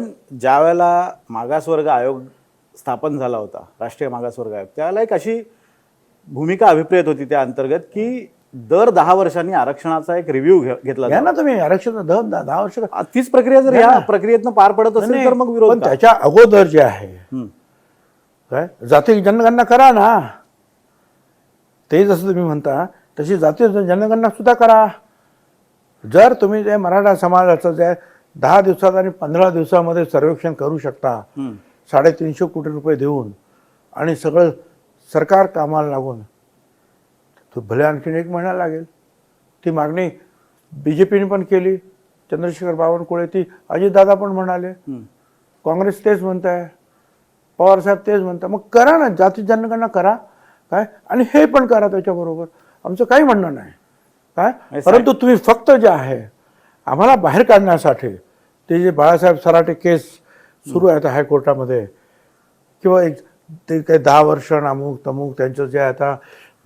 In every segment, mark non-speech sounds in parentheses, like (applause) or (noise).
पण ज्या वेळेला मागासवर्ग आयोग स्थापन झाला होता राष्ट्रीय मागासवर्ग आयोग त्यावेळेला एक अशी भूमिका अभिप्रेत होती त्या अंतर्गत की दर दहा वर्षांनी आरक्षणाचा एक रिव्ह्यू घेतला घ्या. ना तुम्ही आरक्षण दहा वर्ष तीच प्रक्रिया जर या प्रक्रियेतनं पार पडत असेल तर मग विरोध? त्याच्या अगोदर जे आहे. काय जाती जनगणना करा ना ते जसं तुम्ही म्हणता तशी जाती जनगणना सुद्धा करा जर तुम्ही जे मराठा समाजाचं जे दहा दिवसात आणि पंधरा दिवसामध्ये सर्वेक्षण करू शकता. साडेतीनशे कोटी रुपये देऊन आणि सगळं सरकार कामाला लागून. तो भले आणखीन एक महिना लागेल. ती मागणी बी जे पीने पण केली. चंद्रशेखर बावनकुळे ती अजितदादा पण म्हणाले. काँग्रेस तेच म्हणत आहे पवारसाहेब तेच म्हणतात मग करा ना. जाती जनगणना करा. काय? आणि हे पण करा त्याच्याबरोबर. आमचं काही म्हणणं नाही. काय? परंतु तुम्ही फक्त जे आहे आम्हाला बाहेर काढण्यासाठी ते जे बाळासाहेब सराटे केस सुरू आहेत हायकोर्टामध्ये किंवा एक ते काही दहा वर्ष अमुक तमुक त्यांचं जे आता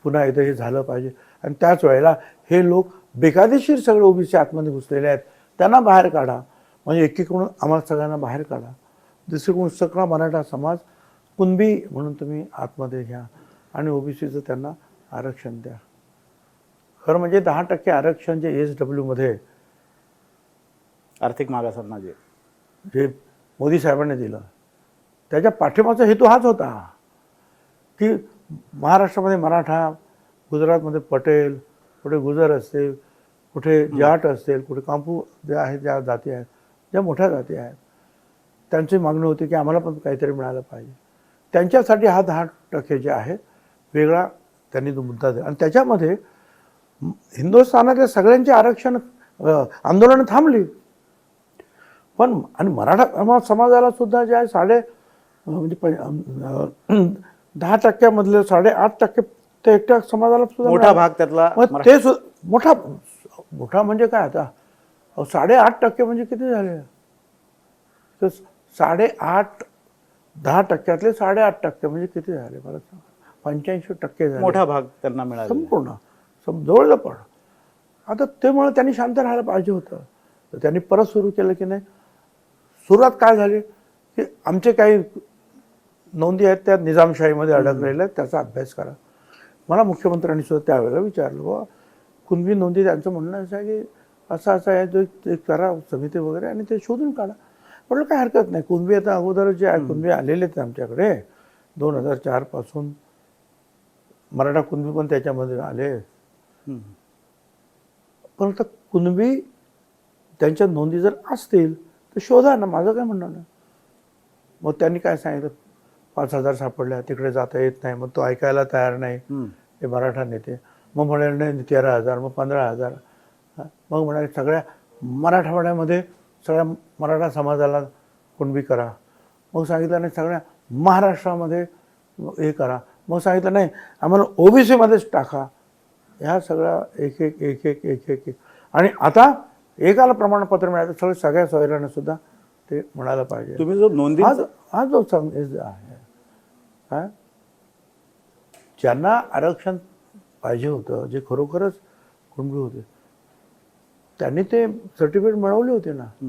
पुन्हा एकदा हे झालं पाहिजे. आणि त्याच वेळेला हे लोक बेकायदेशीर सगळे ओबीसी आतमध्ये घुसलेले आहेत. त्यांना बाहेर काढा. म्हणजे एकीकडून आम्हाला सगळ्यांना बाहेर काढा. दुसरीकडून सगळा मराठा समाज कुणबी म्हणून तुम्ही आतमध्ये घ्या. आणि ओबीसीचं त्यांना आरक्षण द्या. खरं म्हणजे दहा टक्के आरक्षण जे एस डब्ल्यूमध्ये आर्थिक मागासांना जे. जे मोदी साहेबांनी दिलं. त्याच्या पाठिंबाचा हेतू हाच होता. की महाराष्ट्रामध्ये मराठा गुजरातमध्ये पटेल कुठे गुजर असतील कुठे जाट असतील कुठे कांपू जे आहेत ज्या जाती आहेत ज्या मोठ्या जाती आहेत त्यांची मागणी होती की आम्हाला पण काहीतरी मिळालं पाहिजे. त्यांच्यासाठी हा दहा टक्के जे आहे वेगळा त्यांनी तो मुद्दा दिला. आणि त्याच्यामध्ये हिंदुस्थानातल्या सगळ्यांचे आरक्षण आंदोलनं थांबली. पण आणि मराठा समाज- समाजाला सुद्धा जे आहे साडे म्हणजे पं- (clears throat) दहा टक्क्यामधले साडेआठ टक्के ते एकट्या समाजाला सुद्धा मोठा. भाग त्यातला ते मोठा मोठा म्हणजे काय आता? साडेआठ टक्के म्हणजे किती झाले? तर साडेआठ दहा टक्क्यातले साडेआठ टक्के म्हणजे किती झाले? मला सांगा. पंच्याऐंशी टक्के झाले. मोठा भाग त्यांना मिळाला संपूर्ण. सम जवळजवळ आता त्यामुळे त्यांनी शांत राहायला पाहिजे होतं. तर त्यांनी परत सुरू केलं की नाही? सुरुवात काय झाली? की आमचे काही नोंदी आहेत त्या निजामशाहीमध्ये अडकलेल्या आहेत त्याचा अभ्यास करा. मला मुख्यमंत्र्यांनी सुद्धा त्यावेळेला विचारलं बाबा कुणबी नोंदी त्यांचं म्हणणं असं आहे की असं असं आहे जो ते करा समिती वगैरे आणि ते शोधून काढा. म्हटलं काय हरकत नाही. कुणबी आता अगोदर जे आहे कुणबी आलेले आहेत आमच्याकडे. दोन हजार चारपासून मराठा कुणबी पण त्याच्यामध्ये आले. पण आता कुणबी त्यांच्या नोंदी जर असतील तर शोधा ना माझं काय म्हणणं नाही. मग त्यांनी काय सांगितलं? पाच हजार सापडल्या तिकडे जाता येत नाही मग तो ऐकायला तयार नाही. हे मराठा नेते. मग म्हणाले नाही तेरा हजार मग पंधरा हजार. मग म्हणाले सगळ्या मराठवाड्यामध्ये सगळ्या मराठा समाजाला कुणबी करा. मग सांगितलं नाही सगळ्या महाराष्ट्रामध्ये हे करा. मग सांगितलं नाही आम्हाला ओबीसीमध्येच टाका. ह्या सगळ्या एक एक एक एक एक एक. आणि आता एकाला प्रमाणपत्र मिळालं सगळं सगळ्या सोयऱ्यांना सुद्धा ते म्हणायला पाहिजे. तुम्ही जो नोंदी हा जो- हा जो सं- आहे. ज्यांना आरक्षण पाहिजे होतं जे खरोखरच कुणबी होते त्यांनी ते सर्टिफिकेट मिळवले होते ना.